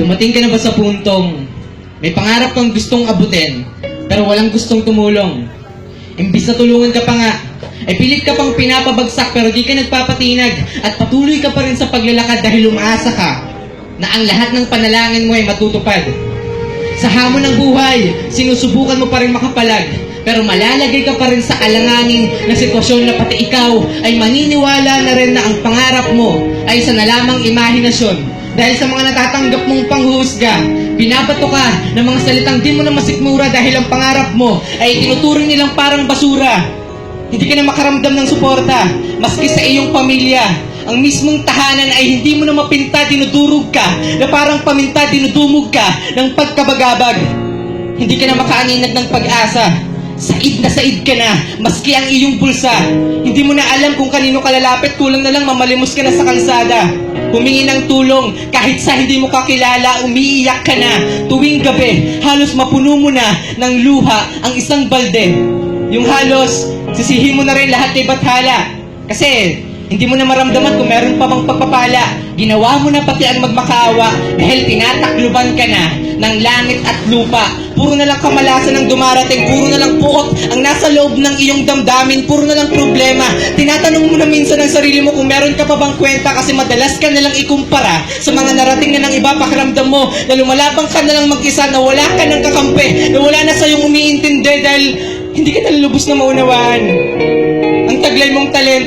Dumating ka na ba sa puntong may pangarap kang gustong abutin pero walang gustong tumulong? Imbis na tulungan ka pa nga, ay pilit ka pang pinapabagsak pero di ka nagpapatinag at patuloy ka pa rin sa paglalakad dahil umaasa ka na ang lahat ng panalangin mo ay matutupad. Sa hamon ng buhay, sinusubukan mo pa rin makapalag pero malalagay ka pa rin sa alanganin na sitwasyon na pati ikaw ay maniniwala na rin na ang pangarap mo ay isa na lamang imahinasyon dahil sa mga natatanggap mong panghusga, binabato ka ng mga salitang di mo na masikmura dahil ang pangarap mo ay tinuturing nilang parang basura. Hindi ka na makaramdam ng suporta, maski sa iyong pamilya. Ang mismong tahanan ay hindi mo na mapinta, dinudurog ka, na parang paminta, dinudumog ka ng pagkabagabag. Hindi ka na makaaninag ng pag-asa. Said na said ka na, maski ang iyong bulsa. Hindi mo na alam kung kanino ka lalapit, kulang na lang mamalimos ka na sa kalsada. Humingi ng tulong, kahit sa hindi mo kakilala, umiiyak ka na. Tuwing gabi, halos mapuno mo na ng luha ang isang balde. Yung halos, sisihin mo na rin lahat ng bathala. Kasi, hindi mo na maramdaman kung meron pa bang pagpapala. Ginawa mo na pati ang magmakaawa dahil tinatakluban ka na ng langit at lupa. Puro na lang kamalasan ang dumarating, puro na lang puot ang nasa loob ng iyong damdamin, puro na lang problema. Tinatanong mo na minsan ang sarili mo kung meron ka pa bang kwenta kasi madalas ka na lang ikumpara sa mga narating na ng iba pakiramdam mo na lumalabang ka na lang mag-isa na wala ka ng kakampi, na wala na sa'yong umiintindi dahil hindi ka na lubos na maunawaan.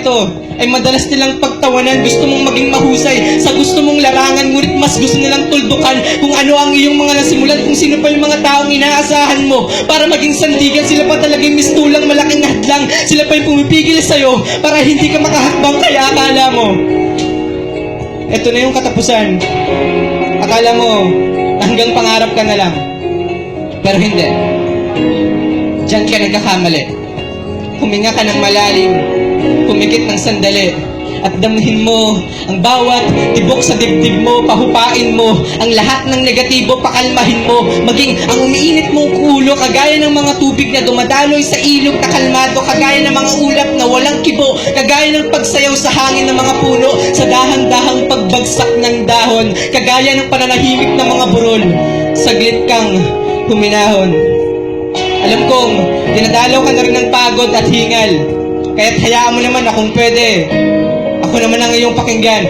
Talento ay madalas nilang pagtawanan, gusto mong maging mahusay, sa gusto mong larangan, ngunit mas gusto nilang tuldukan kung ano ang iyong mga nasimulan, kung sino pa yung mga taong inaasahan mo para maging sandigan, sila pa talagang mistulang malaking hadlang, sila pa yung pumipigil sa'yo para hindi ka makahakbang kaya akala mo. Ito na yung katapusan. Akala mo, hanggang pangarap ka na lang. Pero hindi. Diyan ka nagkakamali. Huminga ka ng malalim, kumikit ng sandali, at damhin mo ang bawat tibok sa dibdib mo, pahupain mo, ang lahat ng negatibo, pakalmahin mo, maging ang umiinit mong ulo, kagaya ng mga tubig na dumadaloy sa ilog na kalmado, kagaya ng mga ulap na walang kibo, kagaya ng pagsayaw sa hangin ng mga puno, sa dahan-dahang pagbagsak ng dahon, kagaya ng pananahimik ng mga burol, saglit kang huminahon. Alam kong, dinadalaw ka na rin ng pagod at hingal. Kaya't hayaan mo naman akong pwede. Ako naman ang iyong pakinggan.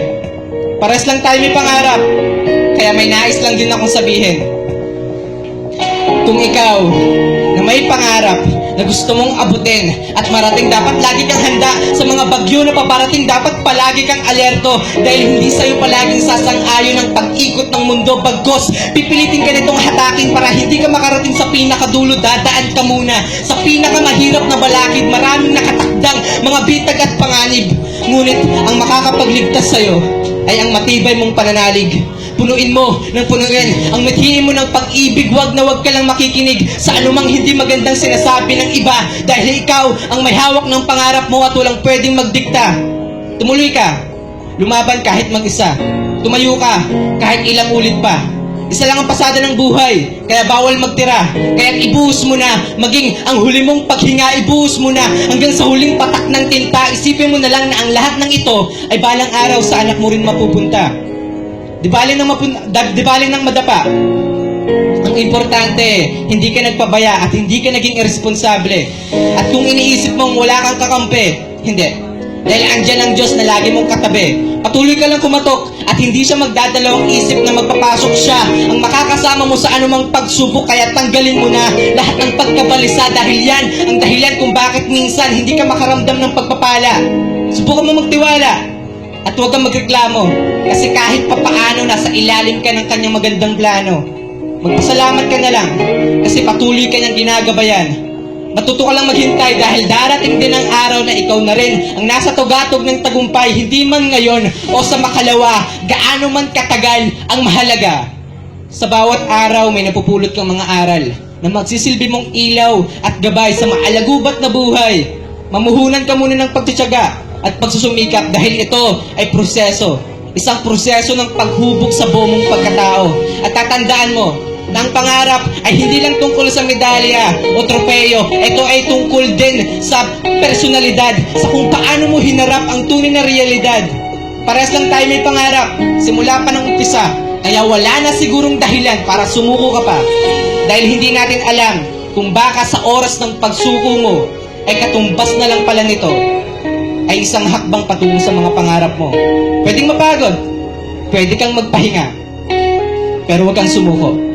Pares lang tayo may pangarap. Kaya may nais lang din akong sabihin. Kung ikaw, na may pangarap, na gusto mong abutin at marating dapat lagi kang handa sa mga bagyo na paparating dapat palagi kang alerto dahil hindi sa'yo palaging ng mundo bagkos pipilitin ka nitong hatakin para hindi ka makarating sa pinakadulo dadaan ka muna sa pinakamahirap na balakid maraming nakatakdang mga bitag at panganib ngunit ang makakapagligtas sa'yo ay ang matibay mong pananalig Punuin mo ng punuin ang mithiin mo ng pag-ibig. Huwag na huwag ka lang makikinig sa anumang hindi magandang sinasabi ng iba dahil ikaw ang may hawak ng pangarap mo at walang pwedeng magdikta. Tumuloy ka. Lumaban kahit mag-isa. Tumayo ka kahit ilang ulit pa. Isa lang ang pasada ng buhay, kaya bawal magtira. Kaya ibuhos mo na, maging ang huli mong paghinga, ibuhos mo na hanggang sa huling patak ng tinta. Isipin mo na lang na ang lahat ng ito ay balang araw sa anak mo rin mapupunta. Di baling nang mapun di baling nang madapa. Ang importante, hindi ka nagpabaya at hindi ka naging irresponsable. At kung iniisip mong wala kang kakampi, hindi. Dahil andyan ang Diyos na lagi mong katabi. Patuloy ka lang kumatok at hindi siya magdadalawang isip na magpapasok siya ang makakasama mo sa anumang pagsubok kaya tanggalin mo na lahat ng pagkabalisa dahil yan ang dahilan kung bakit minsan hindi ka makaramdam ng pagpapala. Subukan mo magtiwala. At huwag kang magreklamo. Kasi kahit papaano nasa ilalim ka ng kanyang magandang plano. Magpasalamat ka na lang. Kasi patuloy ka niyang ginagabayan. Matuto ka lang maghintay dahil darating din ang araw na ikaw na rin ang nasa tugatog ng tagumpay, hindi man ngayon o sa makalawa, gaano man katagal ang mahalaga. Sa bawat araw may napupulot kang mga aral na magsisilbi mong ilaw at gabay sa maalagubat na buhay. Mamuhunan ka muna ng pagtityaga at pagsusumikap dahil ito ay proseso. Isang proseso ng paghubog sa bomong pagkatao. At tatandaan mo, ang pangarap ay hindi lang tungkol sa medalya o tropeyo. Ito ay tungkol din sa personalidad, sa kung paano mo hinarap ang tunay na realidad. Parehas lang tayo may pangarap, simula pa ng umpisa. Kaya wala na sigurong dahilan para sumuko ka pa. Dahil hindi natin alam kung baka sa oras ng pagsuko mo ay katumbas na lang pala nito ay isang hakbang patungo sa mga pangarap mo. Pwedeng mapagod, pwede kang magpahinga, pero huwag kang sumuko.